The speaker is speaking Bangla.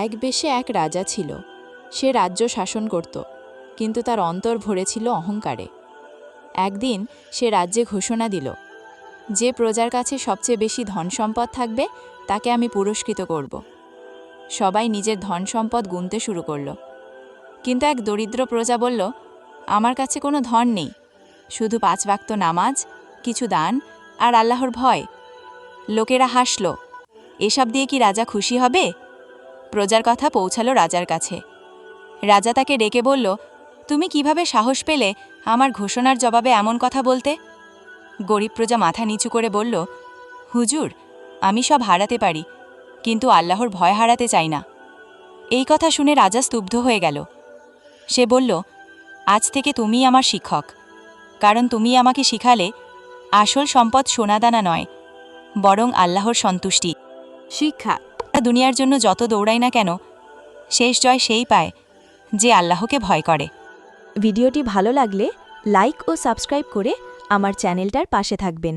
এক বেশে এক রাজা ছিল। সে রাজ্য শাসন করত, কিন্তু তার অন্তর ভরেছিল অহংকারে। একদিন সে রাজ্যে ঘোষণা দিল, যে প্রজার কাছে সবচেয়ে বেশি ধন সম্পদ থাকবে, তাকে আমি পুরস্কৃত করব। সবাই নিজের ধন সম্পদ গুনতে শুরু করল। কিন্তু এক দরিদ্র প্রজা বলল, আমার কাছে কোনো ধন নেই, শুধু পাঁচ বাক্ত নামাজ, কিছু দান আর আল্লাহর ভয়। লোকেরা হাসল, এসব দিয়ে কি রাজা খুশি হবে? প্রজার কথা পৌঁছালো রাজার কাছে। রাজা তাকে ডেকে বলল, তুমি কীভাবে সাহস পেলে আমার ঘোষণার জবাবে এমন কথা বলতে? গরিব প্রজা মাথা নিচু করে বলল, হুজুর, আমি সব হারাতে পারি, কিন্তু আল্লাহর ভয় হারাতে চাই না। এই কথা শুনে রাজা স্তব্ধ হয়ে গেল। সে বলল, আজ থেকে তুমিই আমার শিক্ষক, কারণ তুমি আমাকে শিখালে আসল সম্পদ সোনাদানা নয়, বরং আল্লাহর সন্তুষ্টি। শিক্ষা দুনিয়ার জন্য যত দৌড়াই না কেন, শেষ জয় সেই পায় যে আল্লাহকে ভয় করে। ভিডিওটি ভালো লাগলে লাইক ও সাবস্ক্রাইব করে আমার চ্যানেলটার পাশে থাকবেন।